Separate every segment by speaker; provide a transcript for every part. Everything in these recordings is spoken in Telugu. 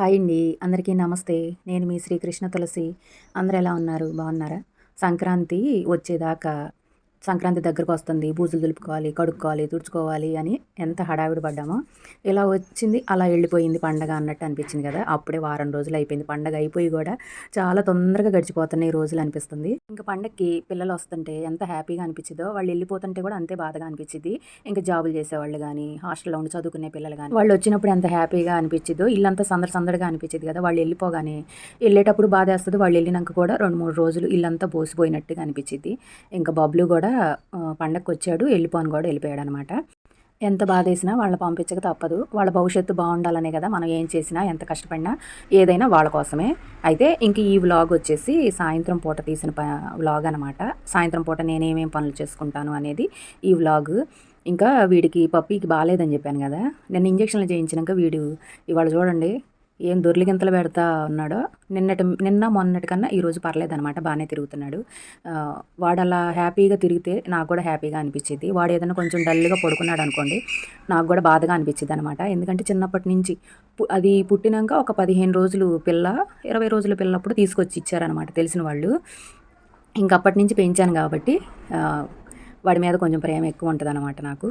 Speaker 1: హాయ్ అండి. అందరికీ నమస్తే. నేను మీ శ్రీకృష్ణ తులసి. అందరు ఎలా ఉన్నారు? బాగున్నారా? సంక్రాంతి వచ్చేదాకా సంక్రాంతి దగ్గరకు వస్తుంది బూజులు దులుపుకోవాలి కడుక్కోవాలి తుడుచుకోవాలి అని ఎంత హడావిడి పడ్డామో. ఇలా వచ్చింది అలా వెళ్ళిపోయింది పండగ అన్నట్టు అనిపించింది కదా. అప్పుడే వారం రోజులు అయిపోయింది. పండగ అయిపోయి కూడా చాలా తొందరగా గడిచిపోతున్నాయి రోజులు అనిపిస్తుంది. ఇంకా పండగకి పిల్లలు వస్తుంటే ఎంత హ్యాపీగా అనిపించిందో వాళ్ళు వెళ్ళిపోతుంటే కూడా అంతే బాధగా అనిపించింది ఇంకా జాబులు చేసేవాళ్ళు కానీ హాస్టల్లో ఉండి చదువుకునే పిల్లలు కానీ వాళ్ళు వచ్చినప్పుడు ఎంత హ్యాపీగా అనిపించిందో ఇల్లంతా సందడి సందడిగా అనిపించింది కదా. వాళ్ళు వెళ్ళిపోగానే వెళ్ళేటప్పుడు బాధ వేస్తుంది వాళ్ళు వెళ్ళినాక కూడా రెండు మూడు రోజులు ఇల్లంతా పోసిపోయినట్టుగా అనిపించింది ఇంకా బబ్లు కూడా పండగకు వచ్చాడు వెళ్ళిపోను కూడా వెళ్ళిపోయాడు అనమాట ఎంత బాధేసినా వాళ్ళని పంపించక తప్పదు. వాళ్ళ భవిష్యత్తు బాగుండాలనే కదా మనం ఏం చేసినా ఎంత కష్టపడినా ఏదైనా వాళ్ళ కోసమే. అయితే ఇంక ఈ వ్లాగ్ వచ్చేసి సాయంత్రం పూట తీసిన వ్లాగ్ అనమాట. సాయంత్రం పూట నేనేమేం పనులు చేసుకుంటాను అనేది ఈ వ్లాగ్. ఇంకా వీడికి పప్పీకి బాగాలేదని చెప్పాను కదా. నేను ఇంజక్షన్లు చేయించినాక వీడు ఇవాళ చూడండి ఏం దొర్లిగింతలు పెడతా ఉన్నాడో నిన్నటి నిన్న మొన్నటి కన్నా ఈరోజు పర్లేదనమాట బాగానే తిరుగుతున్నాడు. వాడు అలా హ్యాపీగా తిరిగితే నాకు కూడా హ్యాపీగా అనిపించింది. వాడు ఏదైనా కొంచెం డల్గా పడుకున్నాడు అనుకోండి నాకు కూడా బాధగా అనిపించింది అనమాట ఎందుకంటే చిన్నప్పటి నుంచి అది పుట్టినాక ఒక పదిహేను రోజులు పిల్ల ఇరవై రోజుల పిల్లప్పుడు తీసుకొచ్చి ఇచ్చారనమాట తెలిసిన వాళ్ళు. ఇంకప్పటి నుంచి పెంచాను కాబట్టి వాడి మీద కొంచెం ప్రేమ ఎక్కువ ఉంటుంది అనమాట నాకు.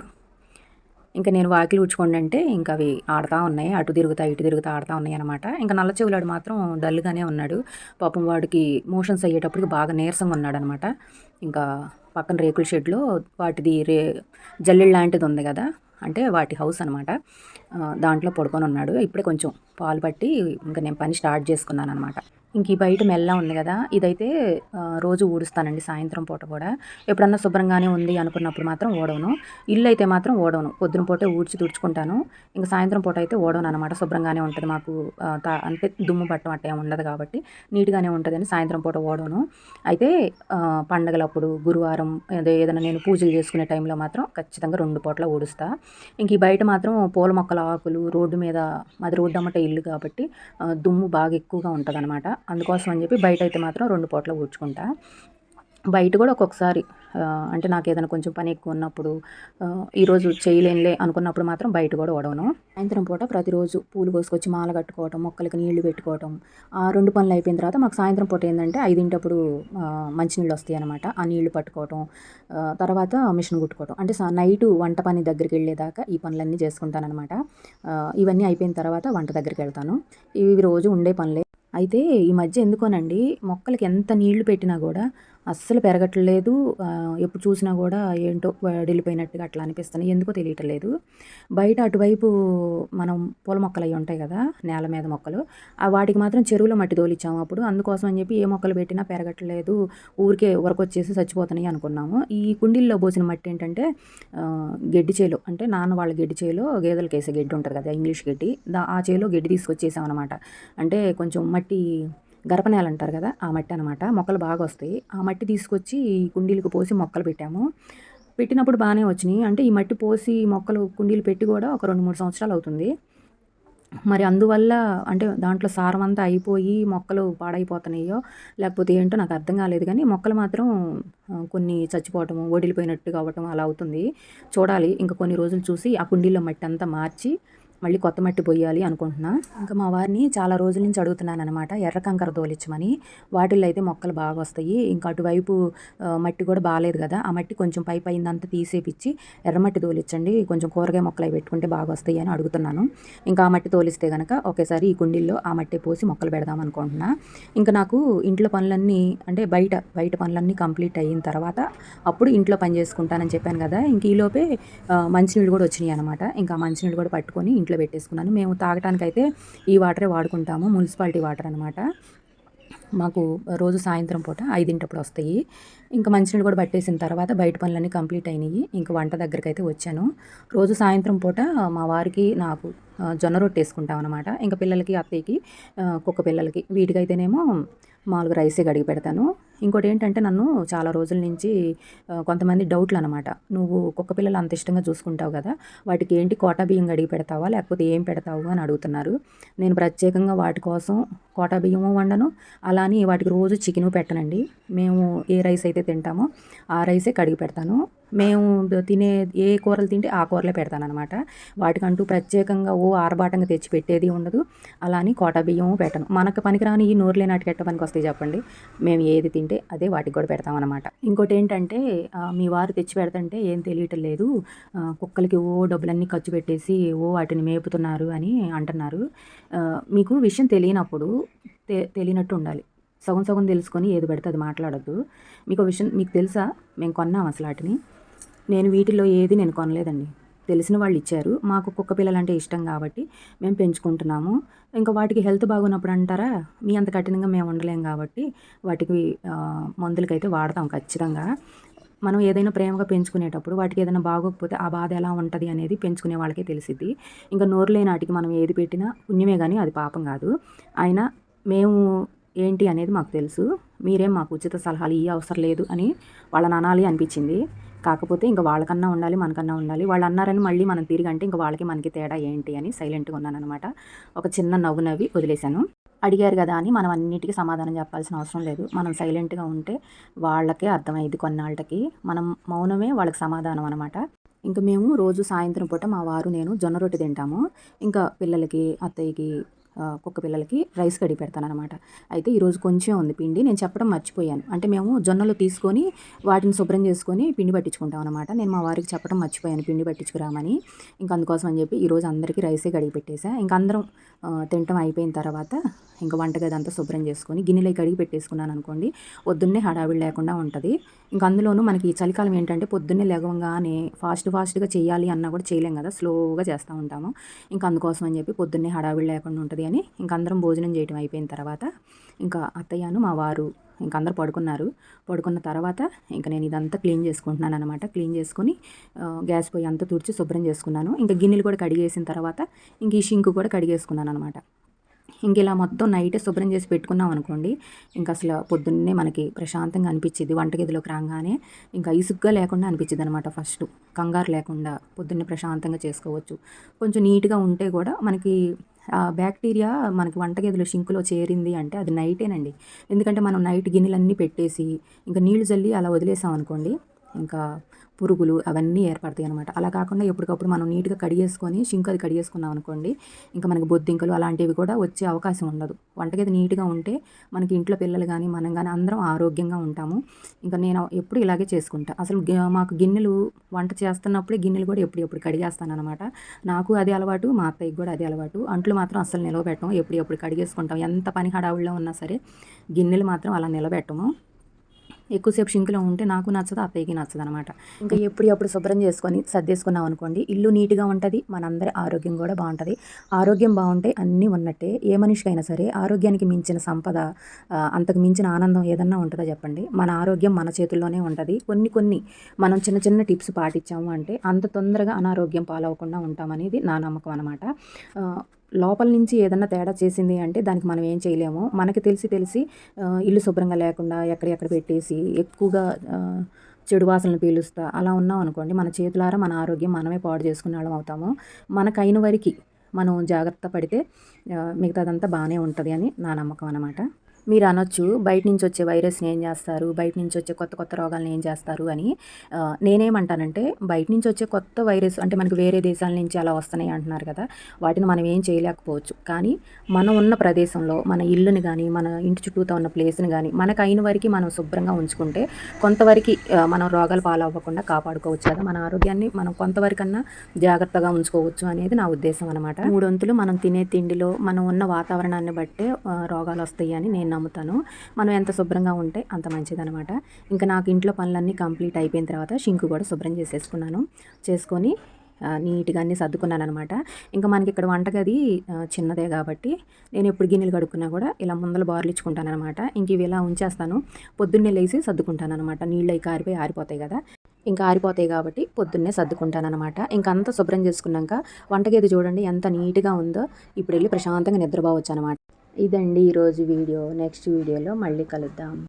Speaker 1: ఇంకా నేను వాకిలి ఉచ్చుకోండి అంటే ఇంకా అవి ఆడుతూ ఉన్నాయి. అటు తిరుగుతా ఇటు తిరుగుతా ఆడుతూ ఉన్నాయి అనమాట ఇంకా నల్ల చెవులాడు మాత్రం డల్గానే ఉన్నాడు. పాపం వాడికి మోషన్స్ అయ్యేటప్పటికి బాగా నీరసంగా ఉన్నాడు అనమాట ఇంకా పక్కన రేకుల షెడ్లో వాటిది రే జల్లెళ్ళు లాంటిది ఉంది కదా అంటే వాటి హౌస్ అనమాట దాంట్లో పడుకొని ఉన్నాడు. ఇప్పుడే కొంచెం పాలు పట్టి ఇంకా నేను పని స్టార్ట్ చేసుకున్నాను అనమాట ఇంక ఈ బయట మెల్ల ఉంది కదా ఇదైతే రోజు ఊడుస్తానండి సాయంత్రం పూట కూడా. ఎప్పుడన్నా శుభ్రంగానే ఉంది అనుకున్నప్పుడు మాత్రం ఓడవను ఇల్లు అయితే మాత్రం ఓడవను పొద్దున పూటే ఊడ్చి తుడుచుకుంటాను. ఇంకా సాయంత్రం పూట అయితే ఓడవను అనమాట శుభ్రంగానే ఉంటుంది మాకు అంటే దుమ్ము పట్టం అట్టే ఉండదు కాబట్టి నీట్గానే ఉంటుందని సాయంత్రం పూట ఓడవను అయితే పండగలప్పుడు గురువారం అదే ఏదైనా నేను పూజలు చేసుకునే టైంలో మాత్రం ఖచ్చితంగా రెండు పూటల ఊడుస్తా. ఇంక ఈ బయట మాత్రం పూల మొక్కల ఆకులు రోడ్డు మీద మాది రోడ్డు అమ్మట ఇల్లు కాబట్టి దుమ్ము బాగా ఎక్కువగా ఉంటుంది అనమాట అందుకోసం అని చెప్పి బయట అయితే మాత్రం రెండు పూటలు ఊడ్చుకుంటా బయట కూడా ఒక్కొక్కసారి అంటే నాకు ఏదైనా కొంచెం పని ఎక్కువ ఉన్నప్పుడు ఈరోజు చేయలేనులే అనుకున్నప్పుడు మాత్రం బయట కూడా ఓడవను. సాయంత్రం పూట ప్రతిరోజు పూలు కోసుకొచ్చి మాల కట్టుకోవటం మొక్కలకి నీళ్ళు పెట్టుకోవటం ఆ రెండు పనులు అయిపోయిన తర్వాత మాకు సాయంత్రం పూట ఏంటంటే ఐదింటప్పుడు మంచినీళ్ళు వస్తాయి అనమాట ఆ నీళ్ళు పట్టుకోవటం తర్వాత మిషన్ కుట్టుకోవటం. అంటే నైట్ వంట పని దగ్గరికి వెళ్ళేదాకా ఈ పనులన్నీ చేసుకుంటానమాట ఇవన్నీ అయిపోయిన తర్వాత వంట దగ్గరికి వెళ్తాను. ఇవి రోజు ఉండే పనులే. అయితే ఈ మధ్య ఎందుకోనండి? మొక్కలకి ఎంత నీళ్ళు పెట్టినా కూడా అస్సలు పెరగట్లేదు. ఎప్పుడు చూసినా కూడా ఏంటో వెళ్ళిపోయినట్టుగా అట్లా అనిపిస్తున్నాయి ఎందుకో తెలియట్లేదు బయట అటువైపు మనం పూల మొక్కలు అవి ఉంటాయి కదా నేల మీద మొక్కలు. ఆ వాటికి మాత్రం చెరువులో మట్టి తోలిచ్చాము అప్పుడు. అందుకోసం అని చెప్పి ఏ మొక్కలు పెట్టినా పెరగట్లేదు. ఊరికే వరకు వచ్చేసి చచ్చిపోతున్నాయి అనుకున్నాము. ఈ కుండీల్లో పోసిన మట్టి ఏంటంటే గడ్డి చేలో అంటే నాన్న వాళ్ళ గడ్డి చేలో గేదెలకు వేసే గడ్డి ఉంటుంది కదా ఇంగ్లీష్ గడ్డి. ఆ చేలో గడ్డి తీసుకొచ్చేసాం అనమాట అంటే కొంచెం మట్టి గరపనేల అంటారు కదా ఆ మట్టి అనమాట మొక్కలు బాగా వస్తాయి. ఆ మట్టి తీసుకొచ్చి ఈ కుండీలకు పోసి మొక్కలు పెట్టాము. పెట్టినప్పుడు బాగానే వచ్చినాయి. అంటే ఈ మట్టి పోసి మొక్కలు కుండీలు పెట్టి కూడా ఒక రెండు మూడు సంవత్సరాలు అవుతుంది. మరి అందువల్ల అంటే దాంట్లో సారం అంతా అయిపోయి మొక్కలు పాడైపోతున్నాయో లేకపోతే ఏంటో నాకు అర్థం కాలేదు కానీ మొక్కలు మాత్రం కొన్ని చచ్చిపోవటము ఓడిలిపోయినట్టు కావటం అలా అవుతుంది. చూడాలి. ఇంకా కొన్ని రోజులు చూసి ఆ కుండీలో మట్టి అంతా మార్చి మళ్ళీ కొత్త మట్టి పోయాలి అనుకుంటున్నా. ఇంకా మా వారిని చాలా రోజుల నుంచి అడుగుతున్నాను అనమాట ఎర్ర కంకర తోలిచ్చమని. వాటిల్లో అయితే మొక్కలు బాగా వస్తాయి. ఇంకా అటువైపు మట్టి కూడా బాగాలేదు కదా. ఆ మట్టి కొంచెం పై పైందంతా తీసేపిచ్చి ఎర్రమట్టి తోలిచ్చండి. కొంచెం కూరగాయ మొక్కలు అవి పెట్టుకుంటే బాగా వస్తాయి అని అడుగుతున్నాను. ఇంకా ఆ మట్టి తోలిస్తే కనుక ఒకేసారి ఈ కుండీల్లో ఆ మట్టి పోసి మొక్కలు పెడదాం అనుకుంటున్నా. ఇంకా నాకు ఇంట్లో పనులన్నీ అంటే బయట బయట పనులన్నీ కంప్లీట్ అయిన తర్వాత అప్పుడు ఇంట్లో పని చేసుకుంటానని చెప్పాను కదా. ఇంక ఈలోపే మంచినీళ్ళు కూడా వచ్చినాయి అనమాట ఇంకా మంచినీళ్ళు కూడా పట్టుకొని ఇంట్లో పెట్టేసుకున్నాను. మేము తాగటానికైతే ఈ వాటరే వాడుకుంటాము. మున్సిపాలిటీ వాటర్ అనమాట మాకు రోజు సాయంత్రం పూట ఐదింటప్పుడు వస్తాయి. ఇంకా మంచినీళ్ళు కూడా పట్టేసిన తర్వాత బయట పనులన్నీ కంప్లీట్ అయినాయి. ఇంకా వంట దగ్గరికి అయితే వచ్చాను. రోజు సాయంత్రం పూట మా వారికి నాకు జొన్న రొట్టె వేసుకుంటాం అనమాట ఇంకా పిల్లలకి అత్తయ్యకి కుక్క పిల్లలకి. వీటికైతేనేమో మామూలుగా రైసే గడిగి పెడతాను. ఇంకోటి ఏంటంటే నన్ను చాలా రోజుల నుంచి కొంతమంది డౌట్లు అనమాట నువ్వు కుక్క పిల్లలు అంత ఇష్టంగా చూసుకుంటావు కదా వాటికి ఏంటి కోటా బియ్యం గడిగి పెడతావా లేకపోతే ఏం పెడతావు అని అడుగుతున్నారు. నేను ప్రత్యేకంగా వాటి కోసం కోటా బియ్యము వండను అలానే వాటికి రోజు చికెను పెట్టనండి. మేము ఏ రైస్ అయితే తింటామో ఆ రైసే కడిగి పెడతాను. మేము తినే ఏ కూరలు తింటే ఆ కూరలే పెడతానమాట వాటికంటూ ప్రత్యేకంగా ఓ ఆరబాటంగా తెచ్చి పెట్టేది ఉండదు. అలా అని కోటా బియ్యము పెట్టను. మనకు పనికిరాని ఈ నోరు నాటికెట్ట పనికి వస్తాయి చెప్పండి? మేము ఏది తింటే అదే వాటికి కూడా పెడతామన్నమాట. ఇంకోటి ఏంటంటే మీ వారు తెచ్చి పెడతంటే ఏం తెలియటం లేదు. కుక్కలకి ఓ డబ్బులన్నీ ఖర్చు పెట్టేసి ఓ వాటిని మేపుతున్నారు అని అంటున్నారు. మీకు విషయం తెలియనప్పుడు తె తెలియనట్టు ఉండాలి. సగం సగం తెలుసుకొని ఏది పెడితే అది మాట్లాడద్దు. మీకు విషయం మీకు తెలుసా? మేము కొన్నాం అసలు వాటిని. నేను వీటిలో ఏది నేను కొనలేదండి. తెలిసిన వాళ్ళు ఇచ్చారు. మాకు కుక్క పిల్లలంటే ఇష్టం కాబట్టి మేము పెంచుకుంటున్నాము. ఇంకా వాటికి హెల్త్ బాగున్నప్పుడు అంటారా? మీ అంత కఠినంగా మేము ఉండలేం కాబట్టి వాటికి మందులకైతే వాడతాం ఖచ్చితంగా. మనం ఏదైనా ప్రేమగా పెంచుకునేటప్పుడు వాటికి ఏదైనా బాగోకపోతే ఆ బాధ ఎలా ఉంటుంది అనేది పెంచుకునే వాళ్ళకే తెలిసిద్ది. ఇంకా నోరు లేని వాటికి మనం ఏది పెట్టినా పుణ్యమే కానీ అది పాపం కాదు. అయినా మేము ఏంటి అనేది మాకు తెలుసు. మీరేం మాకు ఉచిత సలహాలు ఇవ్వ అవసరం లేదు అని వాళ్ళని అనాలి అనిపించింది. కాకపోతే ఇంకా వాళ్ళకన్నా ఉండాలి మనకన్నా ఉండాలి. వాళ్ళు అన్నారని మళ్ళీ మనం తిరిగి అంటే ఇంకా వాళ్ళకి మనకి తేడా ఏంటి అని సైలెంట్గా ఉన్నాను అనమాట ఒక చిన్న నవ్వు నవ్వి వదిలేశాను. అడిగారు కదా అని మనం అన్నిటికీ సమాధానం చెప్పాల్సిన అవసరం లేదు. మనం సైలెంట్గా ఉంటే వాళ్ళకే అర్థమైంది కొన్నాళ్ళకి. మనం మౌనమే వాళ్ళకి సమాధానం అనమాట ఇంకా మేము రోజు సాయంత్రం పూట మా వారు నేను జొన్న రొట్టె తింటాము. ఇంకా పిల్లలకి అత్తయ్యకి కుక్క పిల్లలకి రైస్ కడిగి పెడతానమాట అయితే ఈరోజు కొంచెం ఉంది పిండి నేను చెప్పడం మర్చిపోయాను. అంటే మేము జొన్నలు తీసుకొని వాటిని శుభ్రం చేసుకొని పిండి పట్టించుకుంటాం అనమాట నేను మా వారికి చెప్పడం మర్చిపోయాను పిండి పట్టించుకురామని. ఇంకా అందుకోసం అని చెప్పి ఈరోజు అందరికీ రైసే కడిగి పెట్టేసా. ఇంకా అందరం తినటం అయిపోయిన తర్వాత ఇంకా వంటగది అంతా శుభ్రం చేసుకొని గిన్నెలు కడిగి పెట్టేసుకున్నాను అనుకోండి పొద్దున్నే హడావిడి లేకుండా ఉంటుంది. ఇంకా అందులోనూ మనకి ఈ చలికాలం ఏంటంటే పొద్దున్నే లేవగానే ఫాస్ట్ ఫాస్ట్గా చేయాలి అన్నా కూడా చేయలేం కదా స్లోగా చేస్తూ ఉంటాము. ఇంకా అందుకోసం అని చెప్పి పొద్దున్నే హడావిడి లేకుండా ఉంటుంది. అని ఇంకా అందరం భోజనం చేయడం అయిపోయిన తర్వాత ఇంకా అత్తయ్యను మా వారు ఇంకా అందరు పడుకున్నారు. పడుకున్న తర్వాత ఇంకా నేను ఇదంతా క్లీన్ చేసుకుంటున్నాను అనమాట క్లీన్ చేసుకుని గ్యాస్ పొయ్యి అంతా తుడిచి శుభ్రం చేసుకున్నాను. ఇంకా గిన్నెలు కూడా కడిగేసిన తర్వాత ఇంక ఈ షింకు కూడా కడిగేసుకున్నాను అనమాట ఇంక ఇలా మొత్తం నైట్ శుభ్రం చేసి పెట్టుకున్నాం అనుకోండి ఇంకా అసలు పొద్దున్నే మనకి ప్రశాంతంగా అనిపించింది వంటగదిలోకి రాగానే ఇంకా ఇసుగ్గా లేకుండా అనిపించింది అనమాట ఫస్ట్. కంగారు లేకుండా పొద్దున్నే ప్రశాంతంగా చేసుకోవచ్చు. కొంచెం నీట్గా ఉంటే కూడా మనకి బ్యాక్టీరియా మనకి వంటగదిలో షింకులో చేరింది అంటే అది నైటేనండి. ఎందుకంటే మనం నైట్ గిన్నెలన్నీ పెట్టేసి ఇంకా నీళ్ళు చల్లి అలా వదిలేసాం అనుకోండి ఇంకా పురుగులు అవన్నీ ఏర్పడతాయి అనమాట అలా కాకుండా ఎప్పటికప్పుడు మనం నీట్గా కడిగేసుకొని షింక్ అది కడిగేసుకున్నాం అనుకోండి ఇంకా మనకి బొద్దింకలు అలాంటివి కూడా వచ్చే అవకాశం ఉండదు. వంటగది నీట్గా ఉంటే మనకి ఇంట్లో పిల్లలు కానీ మనం కానీ అందరం ఆరోగ్యంగా ఉంటాము. ఇంకా నేను ఎప్పుడు ఇలాగే చేసుకుంటా. అసలు గి- మాకు గిన్నెలు వంట చేస్తున్నప్పుడే గిన్నెలు కూడా ఎప్పుడు ఎప్పుడు కడిగేస్తాను అనమాట నాకు అదే అలవాటు మా అత్తయ్యకి కూడా అదే అలవాటు. అంట్లు మాత్రం అసలు నిలవబెట్టము. ఎప్పుడు ఎప్పుడు కడిగేసుకుంటాం. ఎంత పని హడావుల్లో ఉన్నా సరే గిన్నెలు మాత్రం అలా నిలబెట్టము. ఎక్కువసేపు షింకులో ఉంటే నాకు నచ్చదు అత్తయ్యకి నచ్చదు అనమాట. ఇంకా ఎప్పుడు ఎప్పుడు శుభ్రం చేసుకొని సర్దేసుకున్నాం అనుకోండి ఇల్లు నీట్గా ఉంటుంది మనందరి ఆరోగ్యం కూడా బాగుంటుంది. ఆరోగ్యం బాగుంటే అన్నీ ఉన్నట్టే ఏ మనిషికైనా సరే ఆరోగ్యానికి మించిన సంపద అంతకు మించిన ఆనందం ఏదన్నా ఉంటుందో చెప్పండి? మన ఆరోగ్యం మన చేతుల్లోనే ఉంటుంది. కొన్ని కొన్ని మనం చిన్న చిన్న టిప్స్ పాటించాము అంటే అంత తొందరగా అనారోగ్యం పాలవకుండా ఉంటామనేది నా నమ్మకం అనమాట. లోపల నుంచి ఏదన్నా తేడా చేసింది అంటే దానికి మనం ఏం చేయలేము. మనకి తెలిసి తెలిసి ఇల్లు శుభ్రంగా లేకుండా ఎక్కడెక్కడ పెట్టేసి ఎక్కువగా చెడు వాసనలు పీలుస్తా అలా ఉన్నాం అనుకోండి మన చేతులారా మన ఆరోగ్యం మనమే పాడు చేసుకునే వాళ్ళం అవుతాము. మనకైన వరకు మనం జాగ్రత్త పడితే మిగతాదంతా బాగానే ఉంటుంది అని నా నమ్మకం అనమాట మీరు అనొచ్చు బయట నుంచి వచ్చే వైరస్ని ఏం చేస్తారు బయట నుంచి వచ్చే కొత్త కొత్త రోగాలను ఏం చేస్తారు అని. నేనేమంటానంటే బయట నుంచి వచ్చే కొత్త వైరస్ అంటే మనకి వేరే దేశాల నుంచి అలా వస్తున్నాయి అంటున్నారు కదా వాటిని మనం ఏం చేయలేకపోవచ్చు. కానీ మనం ఉన్న ప్రదేశంలో మన ఇల్లుని కానీ మన ఇంటి చుట్టూతో ఉన్న ప్లేస్ని కానీ మనకు అయిన వరకు మనం శుభ్రంగా ఉంచుకుంటే కొంతవరకు మనం రోగాలు పాలవ్వకుండా కాపాడుకోవచ్చు కదా. మన ఆరోగ్యాన్ని మనం కొంతవరకన్నా జాగ్రత్తగా ఉంచుకోవచ్చు అనేది నా ఉద్దేశం అనమాట మూడొంతులు మనం తినే తిండిలో మనం ఉన్న వాతావరణాన్ని బట్టే రోగాలు వస్తాయి అని నేను నమ్ముతాను. మనం ఎంత శుభ్రంగా ఉంటే అంత మంచిదనమాట ఇంకా నాకు ఇంట్లో పనులన్నీ కంప్లీట్ అయిపోయిన తర్వాత షింకు కూడా శుభ్రం చేసేసుకున్నాను. చేసుకొని నీట్గా అన్నీ సర్దుకున్నాను అనమాట ఇంకా మనకి ఇక్కడ వంటగది చిన్నదే కాబట్టి నేను ఎప్పుడు గిన్నెలు కడుక్కున్నా కూడా ఇలా ముందలు బార్లు ఇచ్చుకుంటాను అనమాట ఇంక ఇవి ఇలా ఉంచేస్తాను. పొద్దున్నే లేచి సర్దుకుంటాను అనమాట నీళ్ళు అవి కారిపోయి ఆరిపోతాయి కదా. ఇంకా ఆరిపోతాయి కాబట్టి పొద్దున్నే సర్దుకుంటాను అనమాట ఇంకా అంతా శుభ్రం చేసుకున్నాక వంటగది చూడండి ఎంత నీట్గా ఉందో. ఇప్పుడు వెళ్ళి ప్రశాంతంగా నిద్రపోవచ్చు అనమాట ఇదండి ఈరోజు వీడియో. నెక్స్ట్ వీడియోలో మళ్ళీ కలుద్దాం.